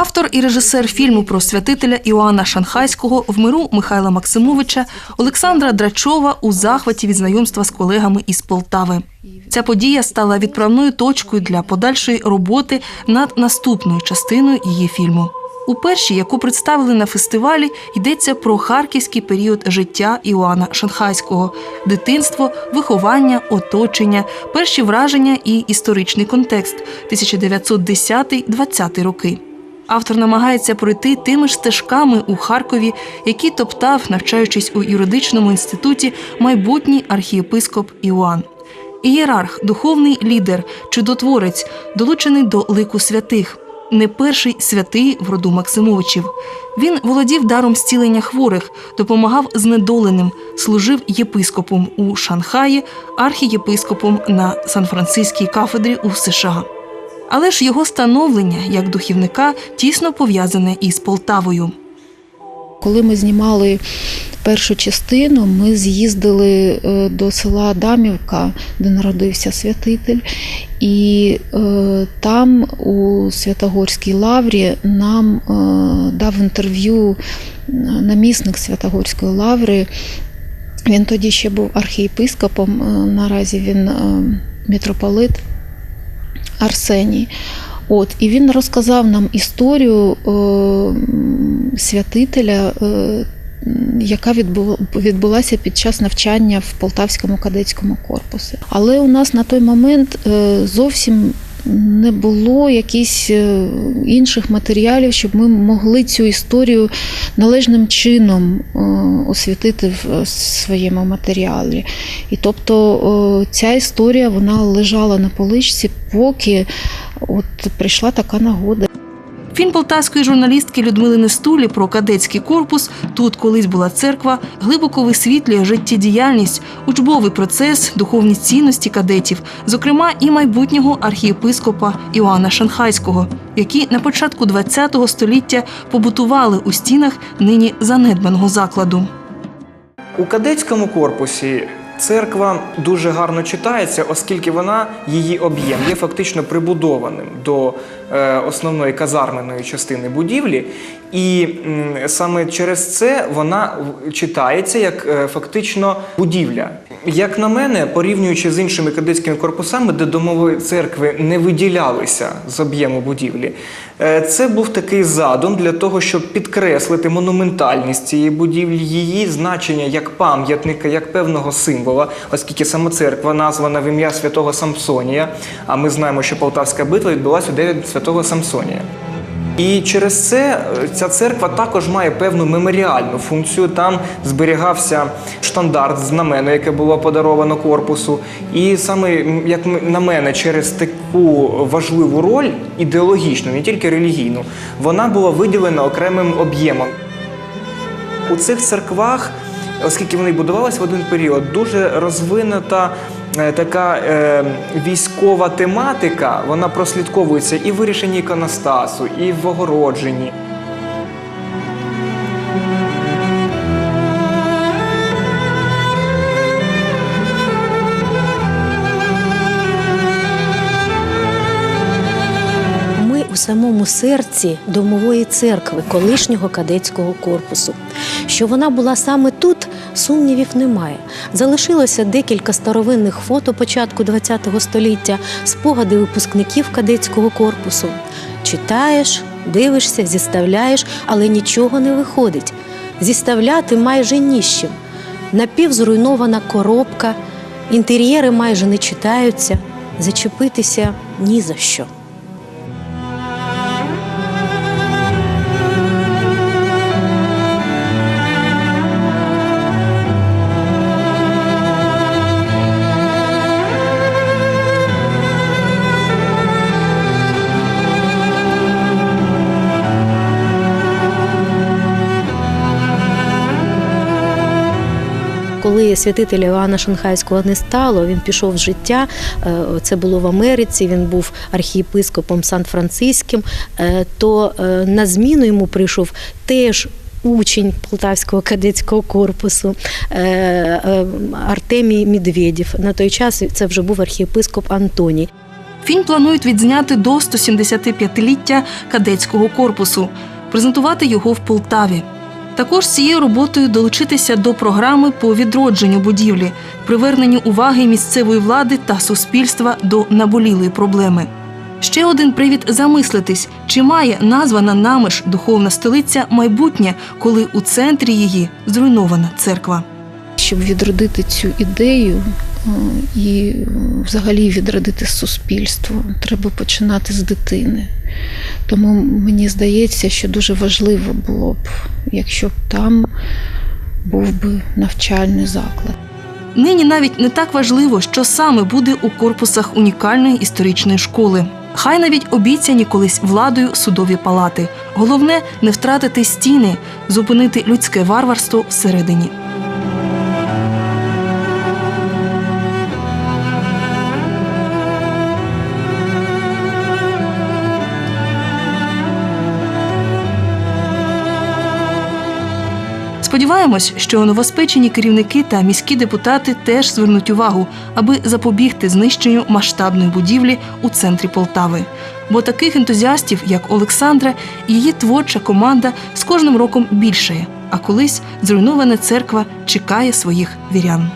Автор і режисер фільму про святителя Іоанна Шанхайського в миру Михайла Максимовича Олександра Драчова у захваті від знайомства з колегами із Полтави. Ця подія стала відправною точкою для подальшої роботи над наступною частиною її фільму. У першій, яку представили на фестивалі, йдеться про харківський період життя Іоанна Шанхайського, дитинство, виховання, оточення, перші враження і історичний контекст 1910-20 роки. Автор намагається пройти тими ж стежками у Харкові, які топтав, навчаючись у юридичному інституті, майбутній архієпископ Іоанн. Ієрарх, духовний лідер, чудотворець, долучений до лику святих, не перший святий в роду Максимовичів. Він володів даром зцілення хворих, допомагав знедоленим, служив єпископом у Шанхаї, архієпископом на Сан-Франциській кафедрі у США. Але ж його становлення як духівника тісно пов'язане із Полтавою. Коли ми знімали першу частину, ми з'їздили е, до села Адамівка, де народився святитель, і е, там у Святогорській лаврі нам е, дав інтерв'ю намісник Святогорської лаври. Він тоді ще був архієпископом, наразі він митрополит Арсеній. От, і він розказав нам історію е, святителя, е, яка відбулася під час навчання в Полтавському кадетському корпусі. Але у нас на той момент е, зовсім не було якихось е, інших матеріалів, щоб ми могли цю історію належним чином е, освітити в е, своєму матеріалі. І тобто ця історія вона лежала на поличці, поки от прийшла така нагода. Фільм полтавської журналістки Людмили Нестулі про кадетський корпус тут колись була церква, глибоко висвітлює життєдіяльність, учбовий процес, духовні цінності кадетів, зокрема і майбутнього архієпископа Іоанна Шанхайського, які на початку ХХ століття побутували у стінах нині занедбаного закладу. У кадетському корпусі церква дуже гарно читається, оскільки вона, її об'єм є фактично прибудованим до е, основної казарменної частини будівлі. І саме через це вона читається як е, фактично будівля. Як на мене, порівнюючи з іншими кадетськими корпусами, де домови церкви не виділялися з об'єму будівлі, е, це був такий задум для того, щоб підкреслити монументальність цієї будівлі, її значення як пам'ятника, як певного символа, оскільки саме церква названа в ім'я святого Самсонія. А ми знаємо, що Полтавська битва відбулася у день святого Самсонія. І через це е, ця церква також має певну меморіальну функцію. Там зберігався штандарт знамено, яке було подаровано корпусу. І саме як на мене, через таку важливу роль ідеологічну, не тільки релігійну, вона була виділена окремим об'ємом. У цих церквах, оскільки вони будувалися в один період, дуже розвинута е, така е, військова тематика, вона прослідковується і в вирішенні іконостасу, і в огородженні. Самому серці домової церкви колишнього кадетського корпусу. Що вона була саме тут, сумнівів немає. Залишилося декілька старовинних фото початку ХХ століття, спогади випускників кадетського корпусу. Читаєш, дивишся, зіставляєш, але нічого не виходить. Зіставляти майже ні з чим. Напівзруйнована коробка, інтер'єри майже не читаються, зачепитися ні за що. Коли святителя Іоанна Шанхайського не стало, він пішов з життя. е, Це було в Америці. Він був архієпископом Сан-Франциським. е, То е, на зміну йому прийшов теж. Учень Полтавського кадетського корпусу Артемій Медведєв. На той час це вже був архієпископ Антоній. Фільм планують відзняти до 175-ліття кадетського корпусу, презентувати його в Полтаві. Також цією роботою долучитися до програми по відродженню будівлі, приверненню уваги місцевої влади та суспільства до наболілої проблеми. Ще один привід замислитись, чи має названа нами ж духовна столиця майбутнє, коли у центрі її зруйнована церква. Щоб відродити цю ідею і взагалі відродити суспільство, треба починати з дитини. Тому мені здається, що дуже важливо було б, якщо б там був би навчальний заклад. Нині навіть не так важливо, що саме буде у корпусах унікальної історичної школи. Хай навіть обіцяні колись владою судові палати. Головне не втратити стіни, зупинити людське варварство всередині. Сподіваємось, що новоспечені керівники та міські депутати теж звернуть увагу, аби запобігти знищенню масштабної будівлі у центрі Полтави. Бо таких ентузіастів, як Олександра, її творча команда з кожним роком більшає. А колись зруйнована церква чекає своїх вірян.